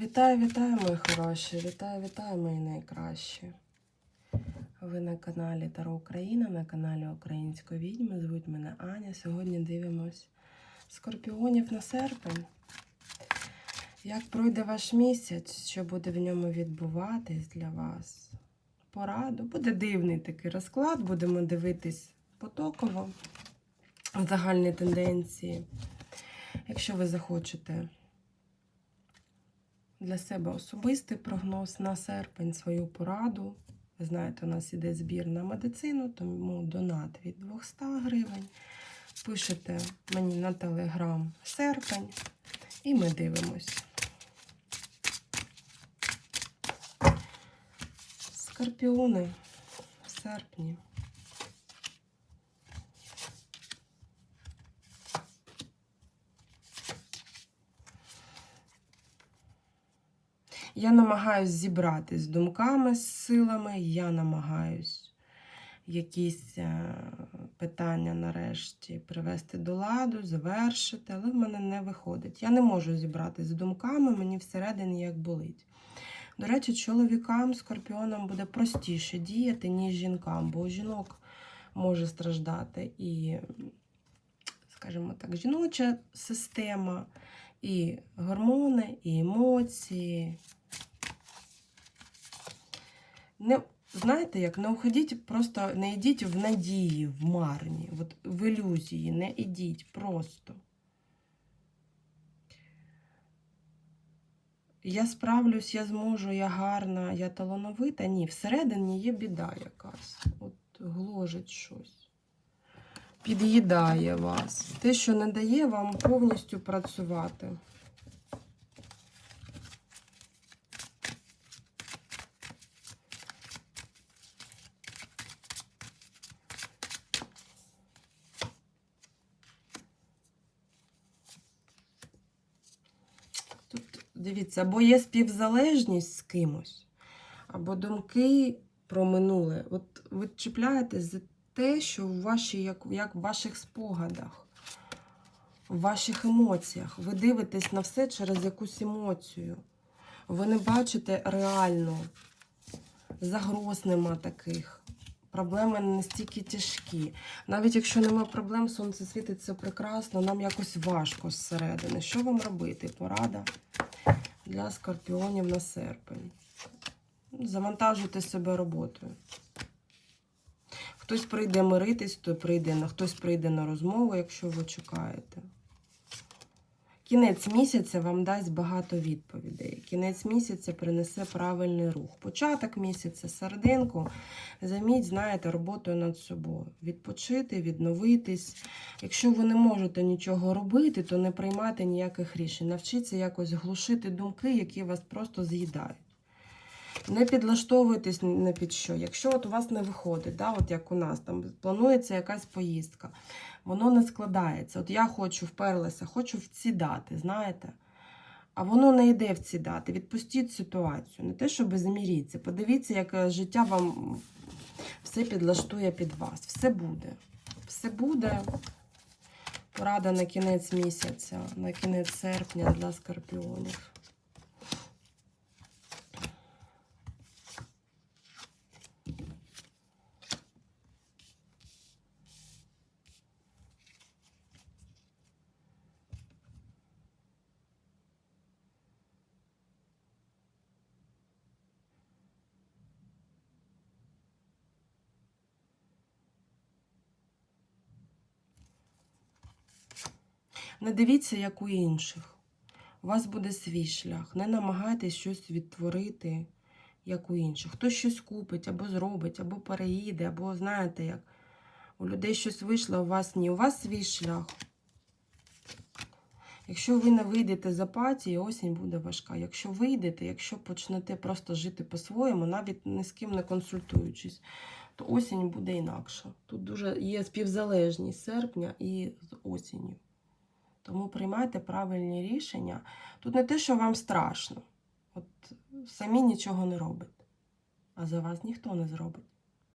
Вітаю, вітаю, мої хороші! Вітаю, вітаю, мої найкращі. Ви на каналі Таро Україна, на каналі Української відьми. Звуть мене Аня. Сьогодні дивимось скорпіонів на серпень. Як пройде ваш місяць, що буде в ньому відбуватись для вас? Пораду. Буде дивний такий розклад, будемо дивитись потоково загальні тенденції. Якщо ви захочете для себе особистий прогноз на серпень, свою пораду. Ви знаєте, у нас іде збір на медицину, тому донат від 200 гривень. Пишете мені на телеграм серпень, і ми дивимось. Скорпіони в серпні. Я намагаюсь зібратись з думками, з силами, я намагаюсь якісь е, питання нарешті привести до ладу, завершити, але в мене не виходить. Я не можу зібратись з думками, мені всередині як болить. До речі, чоловікам, скорпіонам буде простіше діяти, ніж жінкам, бо у жінок може страждати і, скажімо так, жіноча система, і гормони, і емоції. Не, знаєте, як не уходіть, просто не йдіть в надії, в марні, от в ілюзії, не йдіть просто. Я справлюсь, я зможу, я гарна, я талановита. Ні, всередині є біда якась. От гложить щось. Під'їдає вас. Те, що не дає вам повністю працювати. Тут, дивіться, або є співзалежність з кимось, або думки про минуле. От ви чіпляєтесь за те, що в вашій, як, як в ваших спогадах, в ваших емоціях. Ви дивитесь на все через якусь емоцію. Ви не бачите реально. Загроз нема таких. Проблеми настільки тяжкі. Навіть якщо нема проблем, сонце світить це прекрасно, нам якось важко зсередини. Що вам робити? Порада для скорпіонів на серпень. Завантажуйте себе роботою. Хтось прийде миритись, то прийде хтось прийде на розмову, якщо ви чекаєте. Кінець місяця вам дасть багато відповідей. Кінець місяця принесе правильний рух. Початок місяця, серединку, займіть, знаєте, роботою над собою. Відпочити, відновитись. Якщо ви не можете нічого робити, то не приймайте ніяких рішень. Навчіться якось глушити думки, які вас просто з'їдають. Не підлаштовуйтесь ні під що. Якщо от у вас не виходить, да, от як у нас там планується якась поїздка, воно не складається. От я хочу вперлася, хочу в ці дати, знаєте? А воно не йде в ці дати. Відпустіть ситуацію. Не те, щоб заміріться. Подивіться, як е, життя вам все підлаштує під вас. Все буде. Все буде. Порада на кінець місяця, на кінець серпня для скорпіонів. Не дивіться, як у інших. У вас буде свій шлях. Не намагайтесь щось відтворити, як у інших. Хтось щось купить, або зробить, або переїде, або знаєте, як у людей щось вийшло, у вас ні. У вас свій шлях. Якщо ви не вийдете з апатії, осінь буде важка. Якщо вийдете, якщо почнете просто жити по-своєму, навіть ні з ким не консультуючись, то осінь буде інакша. Тут дуже є співзалежність серпня і з осінню. Тому приймайте правильні рішення. Тут не те, що вам страшно. От самі нічого не робите. А за вас ніхто не зробить.